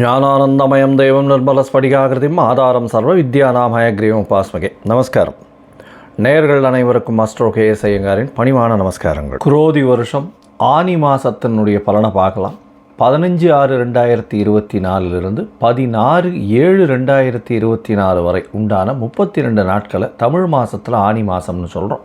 ஞானானந்தமயம் దైవం நிர்மல ஸ்படிகாகிருதிம் ஆதாரம் சர்வ வித்யாநாமய கிரீவம் பாஸ்மகே நமஸ்காரம். நேயர்கள் அனைவருக்கும் அஸ்ட்ரோ கேஎஸ் ஐயங்காரின் பணிவான நமஸ்காரங்கள். குரோதி வருஷம் ஆனி மாசத்தினுடைய பலனை பார்க்கலாம். பதினஞ்சு ஆறு ரெண்டாயிரத்தி இருபத்தி நாலுலேருந்து பதினாறு ஏழு ரெண்டாயிரத்தி இருபத்தி நாலு வரை உண்டான முப்பத்தி ரெண்டு நாட்களை தமிழ் மாதத்தில் ஆனி மாதம்னு சொல்கிறோம்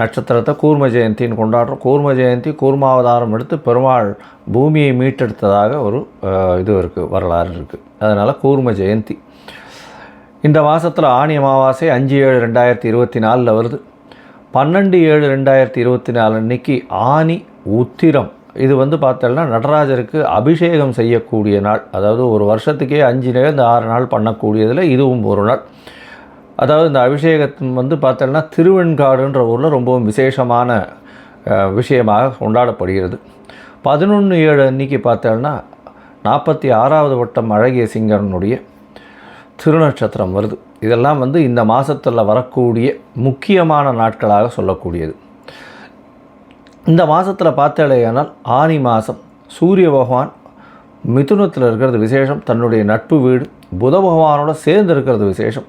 நட்சத்திரத்தை கூர்ம ஜெயந்தின்னு கொண்டாடுறோம். கூர்ம ஜெயந்தி கூர்மாவதாரம் எடுத்து பெருமாள் பூமியை மீட்டெடுத்ததாக ஒரு இது இருக்குது வரலாறு இருக்குது அதனால் கூர்ம ஜெயந்தி. இந்த மாதத்தில் ஆணி அமாவாசை அஞ்சு ஏழு ரெண்டாயிரத்தி இருபத்தி நாலில் வருது. பன்னெண்டு ஏழு ரெண்டாயிரத்தி இருபத்தி நாலு அன்னைக்கு ஆனி உத்திரம். இது வந்து பார்த்தோம்னா நடராஜருக்கு அபிஷேகம் செய்யக்கூடிய நாள். அதாவது ஒரு வருஷத்துக்கே அஞ்சு நேரம் ஆறு நாள் பண்ணக்கூடியதில் இதுவும் ஒரு நாள். அதாவது இந்த அபிஷேகத்தின் வந்து பார்த்தோம்னா திருவெண்காடுன்ற ஊரில் ரொம்பவும் விசேஷமான விஷயமாக கொண்டாடப்படுகிறது. பதினொன்று ஏழு அன்னைக்கு பார்த்தோம்னா நாற்பத்தி ஆறாவது வட்டம் அழகிய சிங்கனுடைய திருநட்சத்திரம் வருது. இதெல்லாம் வந்து இந்த மாதத்தில் வரக்கூடிய முக்கியமான நாட்களாக சொல்லக்கூடியது. இந்த மாதத்தில் பார்த்தாலேயானால் ஆனி மாதம் சூரிய பகவான் மிதுனத்தில் இருக்கிறது விசேஷம். தன்னுடைய நட்பு வீடு புத பகவானோட சேர்ந்து இருக்கிறது விசேஷம்.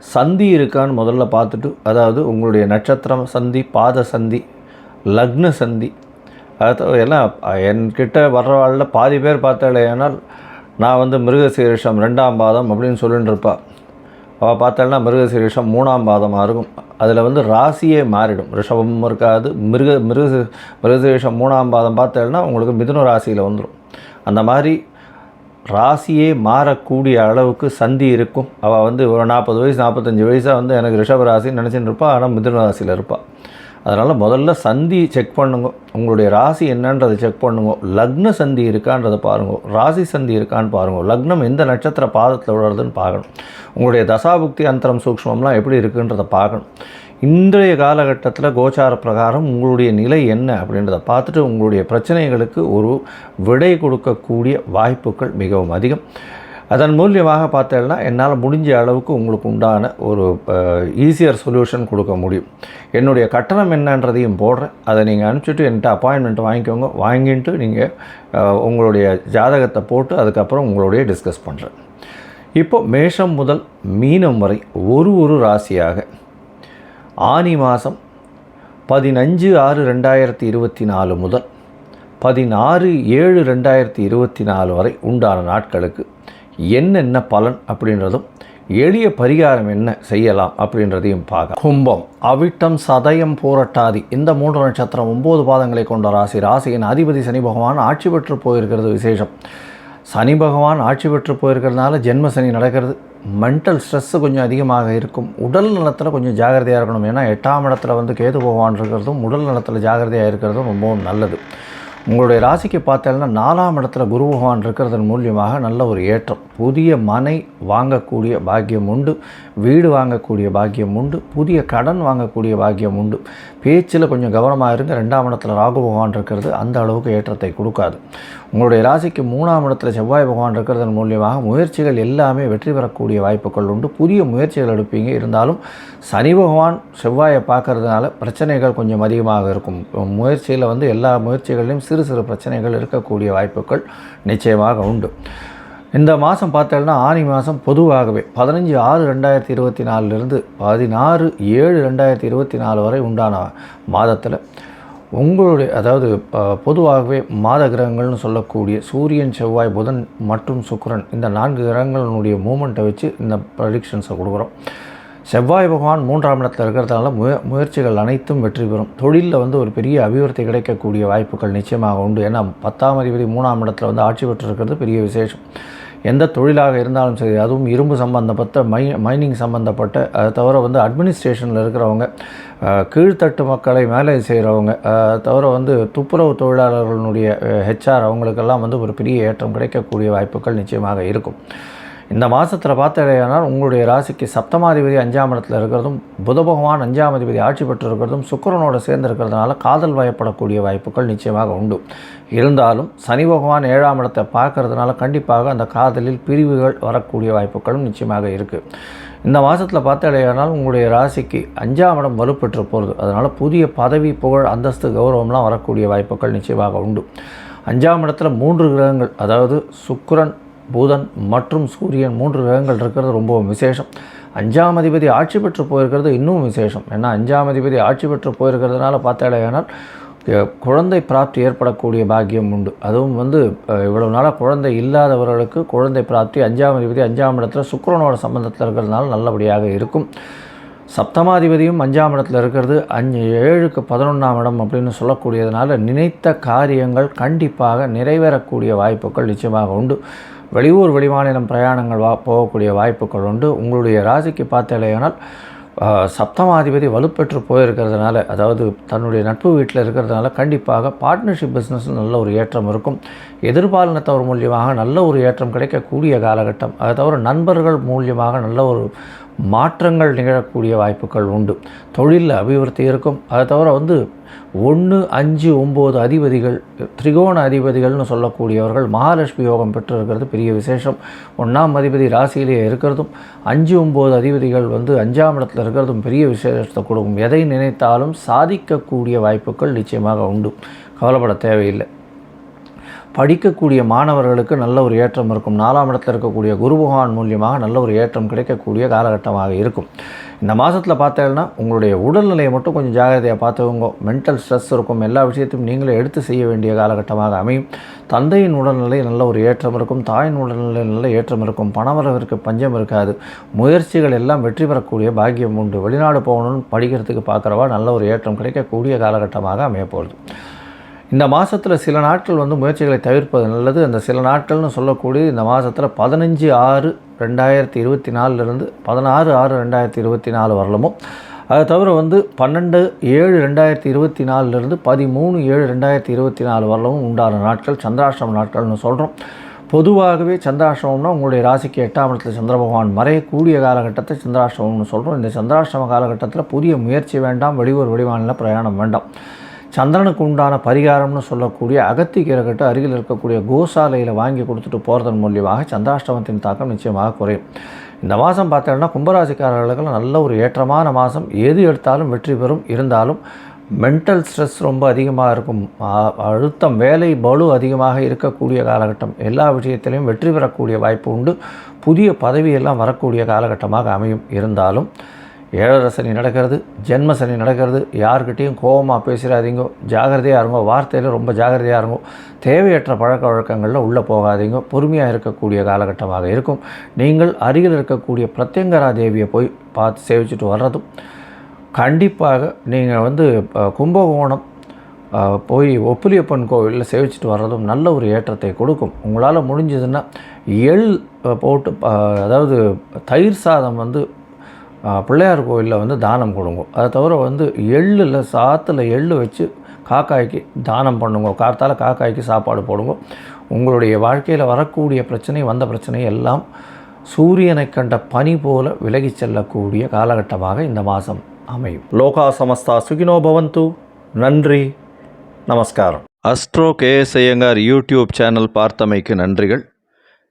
சந்தி இருக்கான்னு முதல்ல பார்த்துட்டு அதாவது உங்களுடைய நட்சத்திரம் சந்தி பாத சந்தி லக்ன சந்தி அது எல்லாம் என்கிட்ட வர்றவாளில் பாதி பேர் பார்த்தாலேனால் நான் வந்து மிருகசீரிஷம் ரெண்டாம் பாதம் அப்படின்னு சொல்லிட்டு இருப்பா அவள் பார்த்தாள்னா மிருகசீரிஷம் மூணாம் பாதமாக இருக்கும். அதில் வந்து ராசியே மாறிடும். ரிஷபமும் இருக்காது மிருக மிருக மிருகசீரிஷம் மூணாம் பாதம் பார்த்தாள்னா உங்களுக்கு மிதுன ராசியில் வந்துடும் அந்த மாதிரி ராசியே மாறக்கூடிய அளவுக்கு சந்தி இருக்கும். அவள் வந்து ஒரு நாற்பது வயசு நாற்பத்தஞ்சு வயசாக வந்து எனக்கு ரிஷப ராசின்னு நினச்சிட்டு இருப்பாள் ஆனால் மிதுன ராசியில் இருப்பாள் அதனால் முதல்ல சந்தி செக் பண்ணுங்க. உங்களுடைய ராசி என்னன்றதை செக் பண்ணுங்க. லக்ன சந்தி இருக்கான்றதை பாருங்க. ராசி சந்தி இருக்கான்னு பாருங்க. லக்னம் எந்த நட்சத்திர பாதத்தில் விழுறதுன்னு பார்க்கணும். உங்களுடைய தசாபுக்தி அந்தரம் சூக்ஷ்மம்லாம் எப்படி இருக்குன்றதை பார்க்கணும். இன்றைய காலகட்டத்தில் கோச்சார பிரகாரம் உங்களுடைய நிலை என்ன அப்படின்றத பார்த்துட்டு உங்களுடைய பிரச்சனைகளுக்கு ஒரு விடை கொடுக்கக்கூடிய வாய்ப்புகள் மிகவும் அதிகம். அதன் மூலியமாக பார்த்தேன்னா என்னால் முடிஞ்ச அளவுக்கு உங்களுக்கு உண்டான ஒரு ஈஸியர் சொல்யூஷன் கொடுக்க முடியும். என்னுடைய கட்டணம் என்னன்றதையும் போடுறேன். அதை நீங்கள் அனுப்பிச்சிட்டு என்கிட்ட அப்பாயின்மெண்ட் வாங்கிக்கோங்க. வாங்கிட்டு நீங்கள் உங்களுடைய ஜாதகத்தை போட்டு அதுக்கப்புறம் உங்களுடைய டிஸ்கஸ் பண்ணுறேன் இப்போ மேஷம் முதல் மீனம் வரை ஒரு ஒரு ராசியாக ஆனி மாதம் பதினஞ்சு ஆறு ரெண்டாயிரத்தி இருபத்தி நாலு முதல் பதினாறு ஏழு ரெண்டாயிரத்தி இருபத்தி நாலு வரை உண்டான நாட்களுக்கு என்னென்ன பலன் அப்படின்றதும் எளிய பரிகாரம் என்ன செய்யலாம் அப்படின்றதையும் பார்க்க கும்பம் அவிட்டம் சதயம் போரட்டாதி இந்த மூன்று நட்சத்திரம் ஒம்பது பாதங்களை கொண்ட ராசி. ராசியின் அதிபதி சனி பகவான் ஆட்சி பெற்று போயிருக்கிறது விசேஷம். சனி பகவான் ஆட்சி பெற்று போயிருக்கிறதுனால ஜென்ம சனி நடக்கிறது. மென்டல் ஸ்ட்ரெஸ்ஸு கொஞ்சம் அதிகமாக இருக்கும். உடல் நலத்தில் கொஞ்சம் ஜாகிரதையாக இருக்கணும். ஏன்னா எட்டாம் இடத்துல வந்து கேது பகவான் இருக்கிறதும் உடல் நலத்தில் ஜாகிரதையாக இருக்கிறதும் ரொம்பவும் நல்லது. உங்களுடைய ராசிக்கு பார்த்தீங்கன்னா நாலாம் இடத்துல குரு பகவான் இருக்கிறதன் மூலியமாக நல்ல ஒரு ஏற்றம். புதிய மனை வாங்கக்கூடிய பாக்கியம் உண்டு. வீடு வாங்கக்கூடிய பாக்கியம் உண்டு. புதிய கடன் வாங்கக்கூடிய பாக்கியம் உண்டு. பேச்சில் கொஞ்சம் கவனமாக இருங்க. ரெண்டாம் இடத்துல ராகு பகவான் இருக்கிறது அந்த அளவுக்கு ஏற்றத்தை கொடுக்காது. உங்களுடைய ராசிக்கு மூணாம் இடத்துல செவ்வாய் பகவான் இருக்கிறதன் மூலியமாக முயற்சிகள் எல்லாமே வெற்றி பெறக்கூடிய வாய்ப்புகள் உண்டு. புதிய முயற்சிகள் எடுப்பீங்க. இருந்தாலும் சனி பகவான் செவ்வாயை பார்க்கறதுனால பிரச்சனைகள் கொஞ்சம் அதிகமாக இருக்கும். முயற்சியில் வந்து எல்லா முயற்சிகளிலும் சிறு சிறு பிரச்சனைகள் இருக்கக்கூடிய வாய்ப்புகள் நிச்சயமாக உண்டு. இந்த மாதம் பார்த்தோம்னா ஆனி மாதம் பொதுவாகவே பதினஞ்சு ஆறு ரெண்டாயிரத்தி இருபத்தி நாலுலேருந்து பதினாறு ஏழு ரெண்டாயிரத்தி இருபத்தி நாலு வரை உண்டான மாதத்தில் உங்களுடைய அதாவது பொதுவாகவே மாத கிரகங்கள்னு சொல்லக்கூடிய சூரியன் செவ்வாய் புதன் மற்றும் சுக்கிரன் இந்த நான்கு கிரகங்களினுடைய மூமெண்ட்டை வச்சு இந்த ப்ரடிக்ஷன்ஸை கொடுக்குறோம். செவ்வாய் பகவான் மூன்றாம் இடத்தில் இருக்கிறதுனால முய முயற்சிகள் அனைத்தும் வெற்றி பெறும். தொழிலில் வந்து ஒரு பெரிய அபிவிருத்தி கிடைக்கக்கூடிய வாய்ப்புகள் நிச்சயமாக உண்டு. ஏன்னா பத்தாம் அதிபதி மூணாம் இடத்துல வந்து ஆட்சி பெற்றிருக்கிறது பெரிய விசேஷம். எந்த தொழிலாக இருந்தாலும் சரி அதுவும் இரும்பு சம்பந்தப்பட்ட மை மைனிங் சம்மந்தப்பட்ட அதை தவிர வந்து அட்மினிஸ்ட்ரேஷனில் இருக்கிறவங்க கீழ்த்தட்டு மக்களை மேலே செய்கிறவங்க தவிர வந்து துப்புரவு தொழிலாளர்களுடைய ஹெச்ஆர் அவங்களுக்கெல்லாம் வந்து ஒரு பெரிய ஏற்றம் கிடைக்கக்கூடிய வாய்ப்புகள் நிச்சயமாக இருக்கும். இந்த மாதத்தில் பார்த்தடையானால் உங்களுடைய ராசிக்கு சப்தமாதிபதி அஞ்சாம் இடத்துல இருக்கிறதும் புத பகவான் அஞ்சாம் அதிபதி ஆட்சி பெற்று இருக்கிறதும் சுக்கிரனோட சேர்ந்து இருக்கிறதுனால காதல் வயப்படக்கூடிய வாய்ப்புகள் நிச்சயமாக உண்டு. இருந்தாலும் சனி பகவான் ஏழாம் இடத்தை பார்க்கறதுனால கண்டிப்பாக அந்த காதலில் பிரிவுகள் வரக்கூடிய வாய்ப்புகளும் நிச்சயமாக இருக்குது இந்த மாதத்தில் பார்த்தடையானால் உங்களுடைய ராசிக்கு அஞ்சாம் இடம் வலுப்பெற்று போகிறது அதனால் புதிய பதவி புகழ் அந்தஸ்து கௌரவம்லாம் வரக்கூடிய வாய்ப்புகள் நிச்சயமாக உண்டு. அஞ்சாம் இடத்துல மூன்று கிரகங்கள் அதாவது சுக்கரன் புதன் மற்றும் சூரியன் மூன்று கிரகங்கள் இருக்கிறது ரொம்பவும் விசேஷம். அஞ்சாம் அதிபதி ஆட்சி பெற்று போயிருக்கிறது இன்னும் விசேஷம். ஏன்னா அஞ்சாம் அதிபதி ஆட்சி பெற்று போயிருக்கிறதுனால பார்த்தாலேயானால் குழந்தை பிராப்தி ஏற்படக்கூடிய பாக்கியம் உண்டு. அதுவும் வந்து இவ்வளவு நாளாக குழந்தை இல்லாதவர்களுக்கு குழந்தை பிராப்தி அஞ்சாம் அதிபதி அஞ்சாம் இடத்துல சுக்கரனோட சம்பந்தத்தில் இருக்கிறதுனால நல்லபடியாக இருக்கும். சப்தமாதிபதியும் அஞ்சாம் இடத்துல இருக்கிறது. அஞ்சு ஏழுக்கு பதினொன்றாம் இடம் அப்படின்னு சொல்லக்கூடியதுனால நினைத்த காரியங்கள் கண்டிப்பாக நிறைவேறக்கூடிய வாய்ப்புகள் நிச்சயமாக உண்டு. வெளியூர் வெளிமாநிலம் பிரயாணங்கள் வா போகக்கூடிய வாய்ப்புகள் உண்டு. உங்களுடைய ராசிக்கு பார்த்தேலையானால் சப்தமாதிபதி வலுப்பெற்று போயிருக்கிறதுனால அதாவது தன்னுடைய நட்பு வீட்டில் இருக்கிறதுனால கண்டிப்பாக பார்ட்னர்ஷிப் பிஸ்னஸ் நல்ல ஒரு ஏற்றம் இருக்கும். எதிர்பாலினத்தவர் மூலியமாக நல்ல ஒரு ஏற்றம் கிடைக்கக்கூடிய காலகட்டம். அதை தவிர நண்பர்கள் மூலியமாக நல்ல ஒரு மாற்றங்கள் நிகழக்கூடிய வாய்ப்புகள் உண்டு. தொழிலில் அபிவிருத்தி இருக்கும். அதை தவிர வந்து ஒன்று அஞ்சு ஒம்பது அதிபதிகள் திரிகோண அதிபதிகள்னு சொல்லக்கூடியவர்கள் மகாலட்சுமி யோகம் பெற்றிருக்கிறது பெரிய விசேஷம். ஒன்றாம் அதிபதி ராசியிலேயே இருக்கிறதும் அஞ்சு ஒம்பது அதிபதிகள் வந்து அஞ்சாம் இடத்துல இருக்கிறதும் பெரிய விசேஷத்தை கொடுக்கும். எதை நினைத்தாலும் சாதிக்கக்கூடிய வாய்ப்புகள் நிச்சயமாக உண்டு. கவலைப்பட தேவையில்லை. படிக்கக்கூடிய மாணவர்களுக்கு நல்ல ஒரு ஏற்றம் இருக்கும். நாலாம் இடத்தில் இருக்கக்கூடிய குரு பகவான் மூலியமாக நல்ல ஒரு ஏற்றம் கிடைக்கக்கூடிய காலகட்டமாக இருக்கும். இந்த மாதத்தில் பார்த்தீங்கன்னா உங்களுடைய உடல்நிலையை மட்டும் கொஞ்சம் ஜாகிரதையாக பார்த்துக்கோங்க. மென்டல் ஸ்ட்ரெஸ் இருக்கும். எல்லா விஷயத்தையும் நீங்களே எடுத்து செய்ய வேண்டிய காலகட்டமாக அமையும். தந்தையின் உடல்நிலை நல்ல ஒரு ஏற்றம் இருக்கும். தாயின் உடல்நிலை நல்ல ஏற்றம் இருக்கும். பணவரவிற்கு பஞ்சம் இருக்காது. முயற்சிகள் எல்லாம் வெற்றி பெறக்கூடிய பாக்கியம் உண்டு. வெளிநாடு போகணும்னு படிக்கிறதுக்கு பார்க்குறவா நல்ல ஒரு ஏற்றம் கிடைக்கக்கூடிய காலகட்டமாக அமையப்போகுது. இந்த மாதத்தில் சில நாட்கள் வந்து முயற்சிகளை தவிர்ப்பது நல்லது. அந்த சில நாட்கள்னு சொல்லக்கூடிய இந்த மாதத்தில் பதினஞ்சு ஆறு ரெண்டாயிரத்தி இருபத்தி நாலுலேருந்து பதினாறு ஆறு ரெண்டாயிரத்தி இருபத்தி நாலு வரலமும் அதை தவிர வந்து பன்னெண்டு ஏழு ரெண்டாயிரத்தி இருபத்தி நாலுலேருந்து பதிமூணு ஏழு ரெண்டாயிரத்தி இருபத்தி நாலு வரலமும் உண்டான நாட்கள். சந்திராஷ்டம நாட்கள்னு சொல்கிறோம் பொதுவாகவே சந்திராஷ்டமம்னா உங்களுடைய ராசிக்கு எட்டாம் இடத்துல சந்திர பகவான் மறையக்கூடிய காலகட்டத்தை சந்திராஷ்டமம்னு சொல்கிறோம் இந்த சந்திராஷ்டம காலகட்டத்தில் புதிய முயற்சி வேண்டாம். வெளியூர் வெளிமாநில பிரயாணம் வேண்டாம். சந்திரனுக்கு உண்டான பரிகாரம்னு சொல்லக்கூடிய அகத்தி கீரைக்கட்டு அருகில் இருக்கக்கூடிய கோசாலையில் வாங்கி கொடுத்துட்டு போகிறதன் மூலியமாக சந்திராஷ்டமத்தின் தாக்கம் நிச்சயமாக குறையும். இந்த மாதம் பார்த்தீங்கன்னா கும்பராசிக்காரர்களுக்கு நல்ல ஒரு ஏற்றமான மாதம். எது எடுத்தாலும் வெற்றி பெறும். இருந்தாலும் மென்டல் ஸ்ட்ரெஸ் ரொம்ப அதிகமாக இருக்கும். அழுத்தம் வேலை பலு அதிகமாக இருக்கக்கூடிய காலகட்டம். எல்லா விஷயத்திலையும் வெற்றி பெறக்கூடிய வாய்ப்பு உண்டு. புதிய பதவியெல்லாம் வரக்கூடிய காலகட்டமாக அமையும். இருந்தாலும் ஏழரை சனி நடக்கிறது ஜென்ம சனி நடக்கிறது யார்கிட்டேயும் கோபமாக பேசுகிறாதீங்க ஜாகிரதையாக இருங்கோ வார்த்தையில் ரொம்ப ஜாகிரதையாக இருங்கோ தேவையற்ற பழக்க வழக்கங்களில் உள்ளே போகாதீங்க பொறுமையாக இருக்கக்கூடிய காலகட்டமாக இருக்கும். நீங்கள் அருகில் இருக்கக்கூடிய பிரத்யங்கரா தேவியை போய் பார்த்து சேவிச்சுட்டு வர்றதும் கண்டிப்பாக நீங்கள் வந்து கும்பகோணம் போய் ஒப்புலியப்பன் கோவிலில் சேவிச்சுட்டு வர்றதும் நல்ல ஒரு ஏற்றத்தை கொடுக்கும். உங்களால் முடிஞ்சதுன்னா எள் போட்டு அதாவது தயிர் சாதம் வந்து பிள்ளையார் கோவிலில் வந்து தானம் கொடுங்க. அதை தவிர வந்து எள்ளில் சாத்தில் எள்ளு வச்சு காக்காய்க்கு தானம் பண்ணுங்க. கார்த்தால காக்காய்க்கு சாப்பாடு போடுங்க. உங்களுடைய வாழ்க்கையில் வரக்கூடிய பிரச்சனை வந்த பிரச்சனை எல்லாம் சூரியனை கண்ட பனி போல விலகிச் செல்லக்கூடிய காலகட்டமாக இந்த மாதம் அமையும். லோகா சமஸ்தா சுகினோ பவந்து. நன்றி. நமஸ்காரம். Astro KS Iyengar YouTube channel பார்த்தமைக்கு நன்றிகள்.